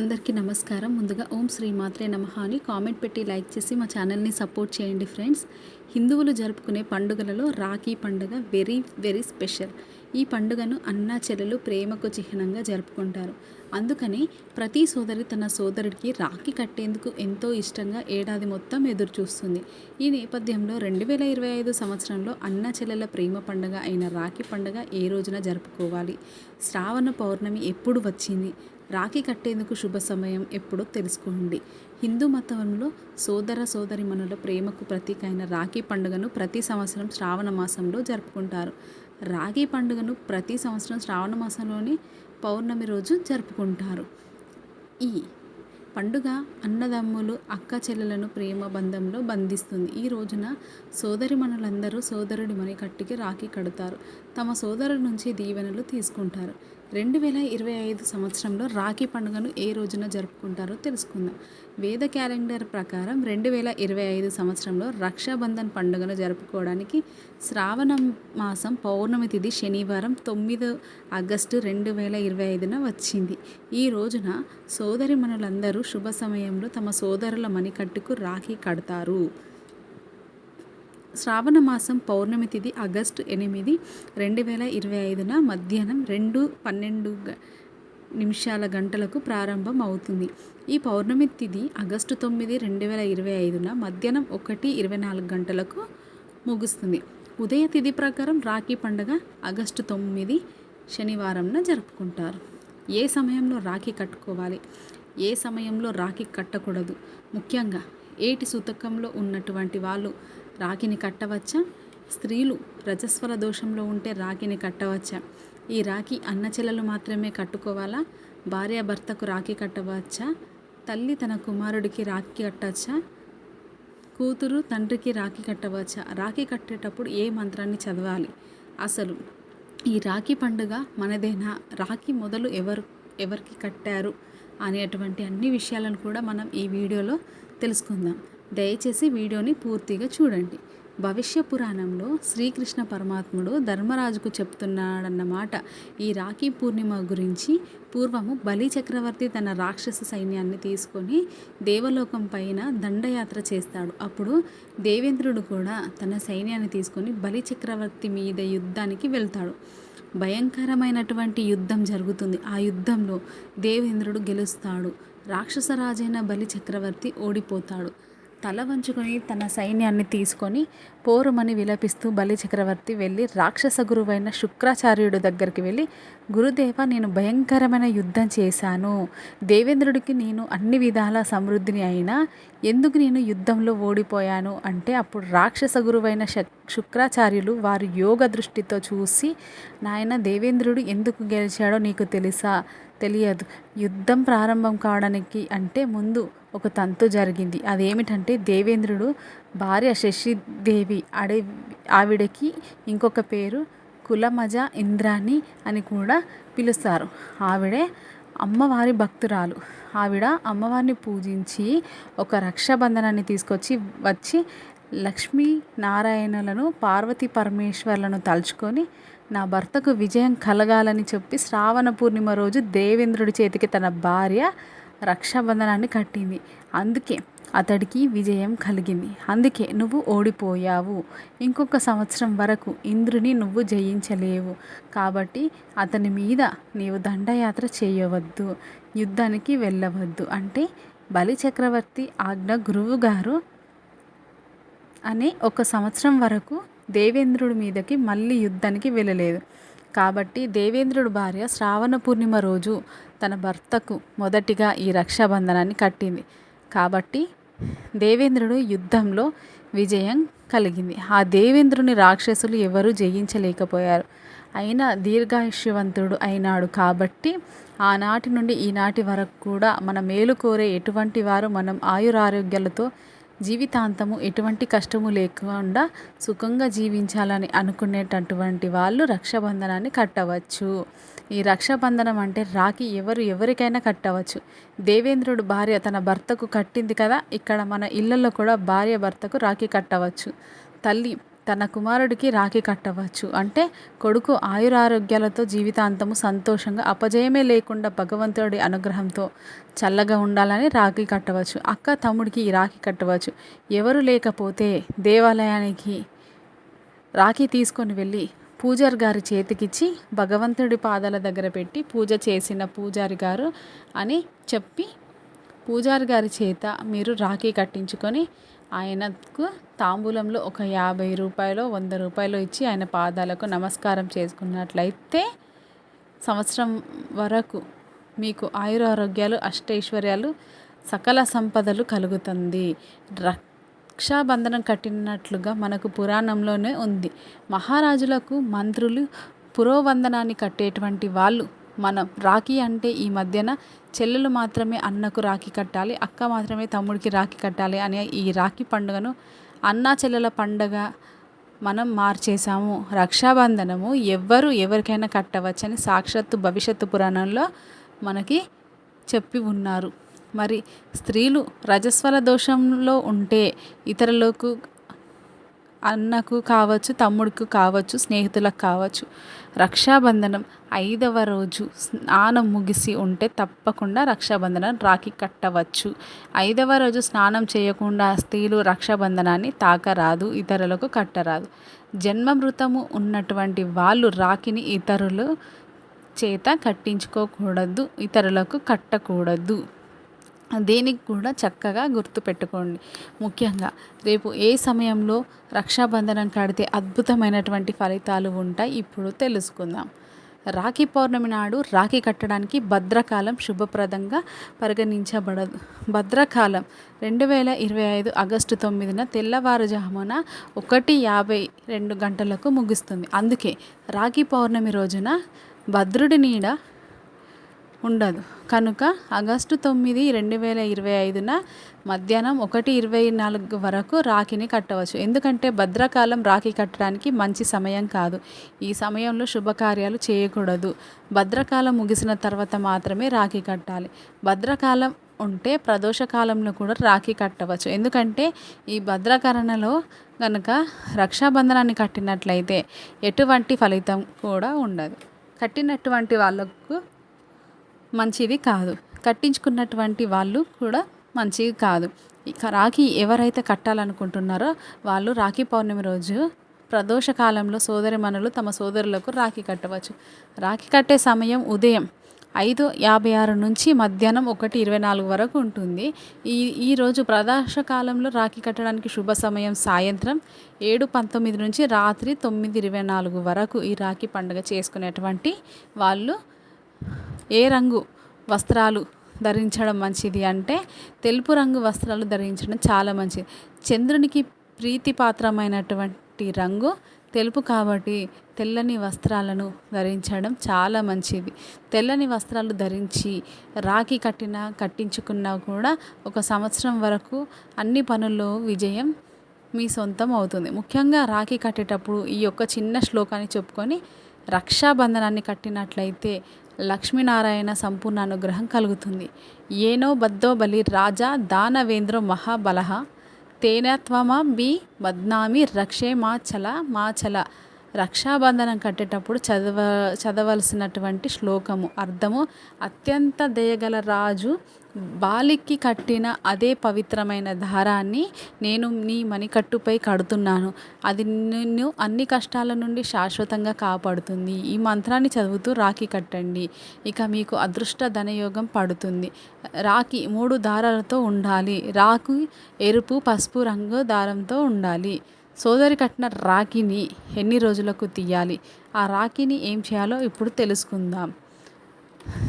అందరికీ నమస్కారం. ముందుగా ఓం శ్రీ మాత్రే నమ అని కామెంట్ పెట్టి లైక్ చేసి మా ఛానల్ని సపోర్ట్ చేయండి ఫ్రెండ్స్. హిందువులు జరుపుకునే పండుగలలో రాఖీ పండుగ వెరీ వెరీ స్పెషల్. ఈ పండుగను అన్నా చెల్లెలు ప్రేమకు చిహ్నంగా జరుపుకుంటారు. అందుకని ప్రతి సోదరి తన సోదరుడికి రాఖీ కట్టేందుకు ఎంతో ఇష్టంగా ఏడాది మొత్తం ఎదురు చూస్తుంది. ఈ నేపథ్యంలో రెండు వేల ఇరవై ఐదు సంవత్సరంలో అన్నా చెల్లెల ప్రేమ పండుగ అయిన రాఖీ పండుగ ఏ రోజున జరుపుకోవాలి? శ్రావణ పౌర్ణమి ఎప్పుడు వచ్చింది? రాఖీ కట్టేందుకు శుభ సమయం ఎప్పుడో తెలుసుకోండి. హిందూ మతంలో సోదర సోదరిమణుల ప్రేమకు ప్రతీక అయిన రాఖీ పండుగను ప్రతి సంవత్సరం శ్రావణ మాసంలో జరుపుకుంటారు. రాఖీ పండుగను ప్రతి సంవత్సరం శ్రావణ మాసంలోని పౌర్ణమి రోజు జరుపుకుంటారు. ఈ పండుగ అన్నదమ్ములు అక్క చెల్లెలను ప్రేమ బంధంలో బంధిస్తుంది. ఈ రోజున సోదరిమణులందరూ సోదరుడి మణికట్టుకి రాఖీ కడతారు. తమ సోదరుడి నుంచి దీవెనలు తీసుకుంటారు. రెండు వేల ఇరవై ఐదు సంవత్సరంలో రాఖీ పండుగను ఏ రోజున జరుపుకుంటారో తెలుసుకుందాం. వేద క్యాలెండర్ ప్రకారం రెండు వేల ఇరవై ఐదు సంవత్సరంలో రక్షాబంధన్ పండుగను జరుపుకోవడానికి శ్రావణ మాసం పౌర్ణమి తిథి శనివారం తొమ్మిది ఆగస్టు రెండు వేల ఇరవై ఐదున వచ్చింది. ఈ రోజున సోదరిమణులందరూ శుభ సమయంలో తమ సోదరుల మణికట్టుకు రాఖీ కడతారు. శ్రావణ మాసం పౌర్ణమి తిథి ఆగస్టు ఎనిమిది రెండు వేల ఇరవై ఐదున మధ్యాహ్నం రెండు పన్నెండు గ- నిమిషాల గంటలకు ప్రారంభం అవుతుంది. ఈ పౌర్ణమి తిథి ఆగస్టు తొమ్మిది రెండు వేల ఇరవై ఐదున మధ్యాహ్నం ఒకటి ఇరవై నాలుగు గంటలకు ముగుస్తుంది. ఉదయ తిథి ప్రకారం రాఖీ పండుగ ఆగస్టు తొమ్మిది శనివారంన జరుపుకుంటారు. ఏ సమయంలో రాఖీ కట్టుకోవాలి? ఏ సమయంలో రాఖీ కట్టకూడదు? ముఖ్యంగా ఏటి సూతకంలో ఉన్నటువంటి వాళ్ళు రాగిని కట్టవచ్చా? స్త్రీలు రజస్వర దోషంలో ఉంటే రాగిని కట్టవచ్చా? ఈ రాఖీ అన్న మాత్రమే కట్టుకోవాలా? భార్య భర్తకు రాఖీ కట్టవచ్చా? తల్లి తన కుమారుడికి రాఖీ కట్టవచ్చా? కూతురు తండ్రికి రాఖీ కట్టవచ్చా? రాఖీ కట్టేటప్పుడు ఏ మంత్రాన్ని చదవాలి? అసలు ఈ రాఖీ పండుగ మనదేనా? రాఖీ మొదలు ఎవరు ఎవరికి కట్టారు? అనేటువంటి అన్ని విషయాలను కూడా మనం ఈ వీడియోలో తెలుసుకుందాం. దయచేసి వీడియోని పూర్తిగా చూడండి. భవిష్య పురాణంలో శ్రీకృష్ణ పరమాత్ముడు ధర్మరాజుకు చెప్తున్నాడన్నమాట ఈ రాఖీ పూర్ణిమ గురించి పూర్వము బలి చక్రవర్తి తన రాక్షస సైన్యాన్ని తీసుకొని దేవలోకం పైన దండయాత్ర చేస్తాడు. అప్పుడు దేవేంద్రుడు కూడా తన సైన్యాన్ని తీసుకొని బలి చక్రవర్తి మీద యుద్ధానికి వెళ్తాడు. భయంకరమైనటువంటి యుద్ధం జరుగుతుంది. ఆ యుద్ధంలో దేవేంద్రుడు గెలుస్తాడు. రాక్షసరాజైన బలి చక్రవర్తి ఓడిపోతాడు. తల వంచుకొని తన సైన్యాన్ని తీసుకొని పోరుమని విలపిస్తూ బలి చక్రవర్తి వెళ్ళి రాక్షస గురువైన శుక్రాచార్యుడు దగ్గరికి వెళ్ళి గురుదేవ నేను భయంకరమైన యుద్ధం చేశాను. దేవేంద్రుడికి నేను అన్ని విధాల సమృద్ధిని అయినా ఎందుకు నేను యుద్ధంలో ఓడిపోయాను? అంటే అప్పుడు రాక్షస గురువైన శక్ శుక్రాచార్యులు వారి యోగ దృష్టితో చూసి నాయన దేవేంద్రుడు ఎందుకు గెలిచాడో నీకు తెలుసా? తెలియదు. యుద్ధం ప్రారంభం కావడానికి అంటే ముందు ఒక తంతు జరిగింది. అదేమిటంటే దేవేంద్రుడు భార్య శశిదేవి అడవి ఆవిడకి ఇంకొక పేరు కులమజ ఇంద్రాణి అని కూడా పిలుస్తారు. ఆవిడే అమ్మవారి భక్తురాలు. ఆవిడ అమ్మవారిని పూజించి ఒక రక్షాబంధనాన్ని తీసుకొచ్చి వచ్చి లక్ష్మీ నారాయణలను పార్వతీ పరమేశ్వర్లను తలుచుకొని నా భర్తకు విజయం కలగాలని చెప్పి శ్రావణ పూర్ణిమ రోజు దేవేంద్రుడి చేతికి తన భార్య రక్షాబంధనాన్ని కట్టింది. అందుకే అతడికి విజయం కలిగింది. అందుకే నువ్వు ఓడిపోయావు. ఇంకొక సంవత్సరం వరకు ఇంద్రుని నువ్వు జయించలేవు. కాబట్టి అతని మీద నీవు దండయాత్ర చేయవద్దు. యుద్ధానికి వెళ్ళవద్దు. అంటే బలి చక్రవర్తి ఆజ్ఞ గురువు గారు అనే ఒక సంవత్సరం వరకు దేవేంద్రుడి మీదకి మళ్ళీ యుద్ధానికి వెళ్ళలేదు. కాబట్టి దేవేంద్రుడి భార్య శ్రావణ పూర్ణిమ రోజు తన భర్తకు మొదటిగా ఈ రక్షాబంధనాన్ని కట్టింది. కాబట్టి దేవేంద్రుడు యుద్ధంలో విజయం కలిగింది. ఆ దేవేంద్రుని రాక్షసులు ఎవరూ జయించలేకపోయారు. అయినా దీర్ఘాయుష్యవంతుడు అయినాడు కాబట్టి ఆనాటి నుండి ఈనాటి వరకు కూడా మన మేలు కోరే ఎటువంటి వారు మనం ఆయురారోగ్యాలతో జీవితాంతము ఎటువంటి కష్టము లేకుండా సుఖంగా జీవించాలని అనుకునేటటువంటి వాళ్ళు రక్షాబంధనాన్ని కట్టవచ్చు. ఈ రక్షాబంధనం అంటే రాఖీ ఎవరు ఎవరికైనా కట్టవచ్చు. దేవేంద్రుడు భార్య తన భర్తకు కట్టింది కదా ఇక్కడ మన ఇళ్ళల్లో కూడా భార్య భర్తకు రాఖీ కట్టవచ్చు. తల్లి తన కుమారుడికి రాఖీ కట్టవచ్చు. అంటే కొడుకు ఆయురారోగ్యాలతో జీవితాంతము సంతోషంగా అపజయమే లేకుండా భగవంతుడి అనుగ్రహంతో చల్లగా ఉండాలని రాఖీ కట్టవచ్చు. అక్క తమ్ముడికి రాఖీ కట్టవచ్చు. ఎవరు లేకపోతే దేవాలయానికి రాఖీ తీసుకొని వెళ్ళి పూజారి గారి చేతికిచ్చి భగవంతుడి పాదాల దగ్గర పెట్టి పూజ చేసిన పూజారి గారు అని చెప్పి పూజారి గారి చేత మీరు రాఖీ కట్టించుకొని ఆయనకు తాంబూలంలో ఒక యాభై రూపాయలు వంద రూపాయలు ఇచ్చి ఆయన పాదాలకు నమస్కారం చేసుకున్నట్లయితే సంవత్సరం వరకు మీకు ఆయురారోగ్యాలు అష్టైశ్వర్యాలు సకల సంపదలు కలుగుతుంది. రక్షాబంధనం కట్టినట్లుగా మనకు పురాణంలోనే ఉంది. మహారాజులకు మంత్రులు పురోవందనాన్ని కట్టేటువంటి వాళ్ళు మనం రాఖీ అంటే ఈ మధ్యన చెల్లెలు మాత్రమే అన్నకు రాఖీ కట్టాలి అక్క మాత్రమే తమ్ముడికి రాఖీ కట్టాలి అనే ఈ రాఖీ పండుగను అన్నా చెల్లెల పండగ మనం మార్చేశాము. రక్షాబంధనము ఎవ్వరు ఎవరికైనా కట్టవచ్చని సాక్షాత్తు భవిష్యత్తు పురాణంలో మనకి చెప్పి ఉన్నారు. మరి స్త్రీలు రజస్వల దోషంలో ఉంటే ఇతరులకు అన్నకు కావచ్చు తమ్ముడికి కావచ్చు స్నేహితులకు కావచ్చు రక్షాబంధనం ఐదవ రోజు స్నానం ముగిసి ఉంటే తప్పకుండా రక్షాబంధనం రాఖీ కట్టవచ్చు. ఐదవ రోజు స్నానం చేయకుండా స్త్రీలు రక్షాబంధనాన్ని తాకరాదు ఇతరులకు కట్టరాదు. జన్మమృతము ఉన్నటువంటి వాళ్ళు రాఖీని ఇతరులు చేత కట్టించుకోకూడదు ఇతరులకు కట్టకూడదు. దేనికి కూడా చక్కగా గుర్తుపెట్టుకోండి. ముఖ్యంగా రేపు ఏ సమయంలో రక్షాబంధనం కడితే అద్భుతమైనటువంటి ఫలితాలు ఉంటాయి ఇప్పుడు తెలుసుకుందాం. రాఖీ పౌర్ణమి నాడు రాఖీ కట్టడానికి భద్రకాలం శుభప్రదంగా పరిగణించబడదు భద్రకాలం రెండు వేల ఇరవై ఐదు ఆగస్టు తొమ్మిదిన తెల్లవారుజామున ఒకటి యాభై రెండు గంటలకు ముగుస్తుంది. అందుకే రాఖీ పౌర్ణమి రోజున భద్రుడి నీడ ఉండదు. కనుక ఆగస్టు తొమ్మిది రెండు వేల ఇరవై ఐదున మధ్యాహ్నం ఒకటి ఇరవై నాలుగు వరకు రాఖీని కట్టవచ్చు. ఎందుకంటే భద్రకాలం రాఖీ కట్టడానికి మంచి సమయం కాదు. ఈ సమయంలో శుభకార్యాలు చేయకూడదు. భద్రకాలం ముగిసిన తర్వాత మాత్రమే రాఖీ కట్టాలి. భద్రకాలం ఉంటే ప్రదోషకాలంలో కూడా రాఖీ కట్టవచ్చు. ఎందుకంటే ఈ భద్రకరణలో కనుక రక్షాబంధనాన్ని కట్టినట్లయితే ఎటువంటి ఫలితం కూడా ఉండదు. కట్టినటువంటి వాళ్ళకు మంచిది కాదు. కట్టించుకున్నటువంటి వాళ్ళు కూడా మంచిది కాదు. ఇక రాఖీ ఎవరైతే కట్టాలనుకుంటున్నారో వాళ్ళు రాఖీ పౌర్ణమి రోజు ప్రదోష కాలంలో సోదరిమణులు తమ సోదరులకు రాఖీ కట్టవచ్చు. రాఖీ కట్టే సమయం ఉదయం ఐదు యాభై ఆరు నుంచి మధ్యాహ్నం ఒకటి ఇరవై నాలుగు వరకు ఉంటుంది. ఈ ఈరోజు ప్రదోష కాలంలో రాఖీ కట్టడానికి శుభ సమయం సాయంత్రం ఏడు పంతొమ్మిది నుంచి రాత్రి తొమ్మిది ఇరవై నాలుగు వరకు ఈ రాఖీ పండుగ చేసుకునేటువంటి వాళ్ళు ఏ రంగు వస్త్రాలు ధరించడం మంచిది అంటే తెలుపు రంగు వస్త్రాలు ధరించడం చాలా మంచిది. చంద్రునికి ప్రీతిపాత్రమైనటువంటి రంగు తెలుపు కాబట్టి తెల్లని వస్త్రాలను ధరించడం చాలా మంచిది. తెల్లని వస్త్రాలు ధరించి రాఖీ కట్టిన కట్టించుకున్నా కూడా ఒక సంవత్సరం వరకు అన్ని పనుల్లో విజయం మీ సొంతం అవుతుంది. ముఖ్యంగా రాఖీ కట్టేటప్పుడు ఈ యొక్క చిన్న శ్లోకాన్ని చెప్పుకొని రక్షాబంధనాన్ని కట్టినట్లయితే లక్ష్మీనారాయణ సంపూర్ణ అనుగ్రహం కలుగుతుంది. ఏనో బద్దో బలి రాజా దానవేంద్ర మహాబలహ. తేనత్వమ బి బద్నామి రక్షే మాచల మాచల రక్షాబంధనం కట్టేటప్పుడు చదవ చదవలసినటువంటి శ్లోకము అర్థము అత్యంత దయగల రాజు బాలికి కట్టిన అదే పవిత్రమైన దారాన్ని నేను నీ మణికట్టుపై కడుతున్నాను. అది నిన్ను అన్ని కష్టాల నుండి శాశ్వతంగా కాపాడుతుంది. ఈ మంత్రాన్ని చదువుతూ రాఖీ కట్టండి. ఇక మీకు అదృష్ట ధనయోగం పడుతుంది. రాఖీ మూడు దారాలతో ఉండాలి. రాకు ఎరుపు పసుపు రంగు దారంతో ఉండాలి. సోదరి కట్టిన రాఖీని ఎన్ని రోజులకు తీయాలి? ఆ రాఖీని ఏం చేయాలో ఇప్పుడు తెలుసుకుందాం.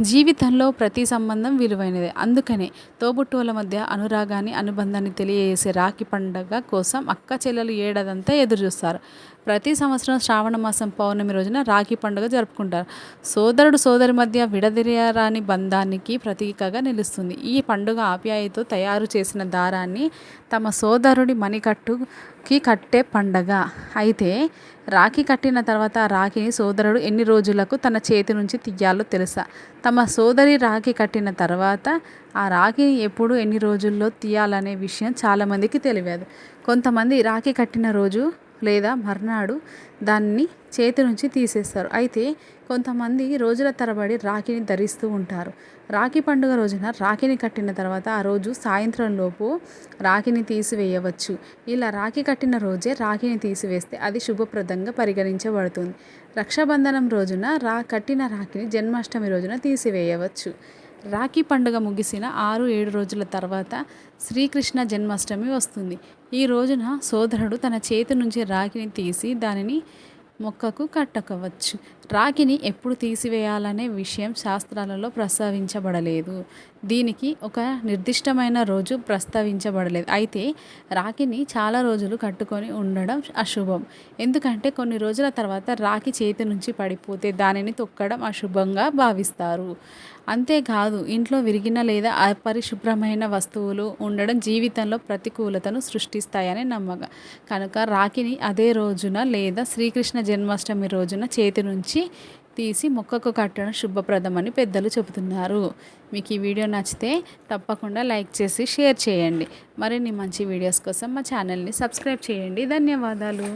జీవితంలో ప్రతి సంబంధం విలువైనదే. అందుకనే తోబుట్టువుల మధ్య అనురాగాన్ని అనుబంధాన్ని తెలియజేసే రాఖీ పండగ కోసం అక్క చెల్లెలు ఏడాదంతా ఎదురు చూస్తారు ప్రతి సంవత్సరం శ్రావణ మాసం పౌర్ణమి రోజున రాఖీ పండుగ జరుపుకుంటారు. సోదరుడు సోదరి మధ్య విడదీయరాని బంధానికి ప్రతీకగా నిలుస్తుంది. ఈ పండుగ ఆప్యాయతో తయారు చేసిన దారాన్ని తమ సోదరుడి మణికట్టుకి కట్టే పండగ. అయితే రాఖీ కట్టిన తర్వాత రాఖీని సోదరుడు ఎన్ని రోజులకు తన చేతి నుంచి తీయాలో తెలుసా? తమ సోదరి రాఖీ కట్టిన తర్వాత ఆ రాఖీని ఎప్పుడు ఎన్ని రోజుల్లో తీయాలనే విషయం చాలామందికి తెలియదు. కొంతమంది రాఖీ కట్టిన రోజు లేదా మర్నాడు దాన్ని చేతి నుంచి తీసేస్తారు. అయితే కొంతమంది రోజుల తరబడి రాఖీని ధరిస్తూ ఉంటారు. రాఖీ పండుగ రోజున రాఖీని కట్టిన తర్వాత ఆ రోజు సాయంత్రం లోపు రాఖీని తీసివేయవచ్చు. ఇలా రాఖీ కట్టిన రోజే రాఖీని తీసివేస్తే అది శుభప్రదంగా పరిగణించబడుతుంది. రక్షాబంధనం రోజున రా కట్టిన రాఖీని జన్మాష్టమి రోజున తీసివేయవచ్చు. రాఖీ పండుగ ముగిసిన ఆరు ఏడు రోజుల తర్వాత శ్రీకృష్ణ జన్మాష్టమి వస్తుంది. ఈ రోజున సోదరుడు తన చేతి నుంచి రాఖీని తీసి దానిని మొక్కకు కట్టకవచ్చు రాగిని ఎప్పుడు తీసివేయాలనే విషయం శాస్త్రాలలో ప్రస్తావించబడలేదు. దీనికి ఒక నిర్దిష్టమైన రోజు ప్రస్తావించబడలేదు. అయితే రాగిని చాలా రోజులు కట్టుకొని ఉండడం అశుభం. ఎందుకంటే కొన్ని రోజుల తర్వాత రాగి చేతి నుంచి పడిపోతే దానిని తొక్కడం అశుభంగా భావిస్తారు. అంతేకాదు ఇంట్లో విరిగిన లేదా అపరిశుభ్రమైన వస్తువులు ఉండడం జీవితంలో ప్రతికూలతను సృష్టిస్తాయని నమ్మకం. కనుక రాఖీని అదే రోజున లేదా శ్రీకృష్ణ జన్మాష్టమి రోజున చేతి నుంచి తీసి మొక్కకు కట్టడం శుభప్రదమని పెద్దలు చెబుతున్నారు. మీకు ఈ వీడియో నచ్చితే తప్పకుండా లైక్ చేసి షేర్ చేయండి. మరిన్ని మంచి వీడియోస్ కోసం మా ఛానల్ని సబ్స్క్రైబ్ చేయండి. ధన్యవాదాలు.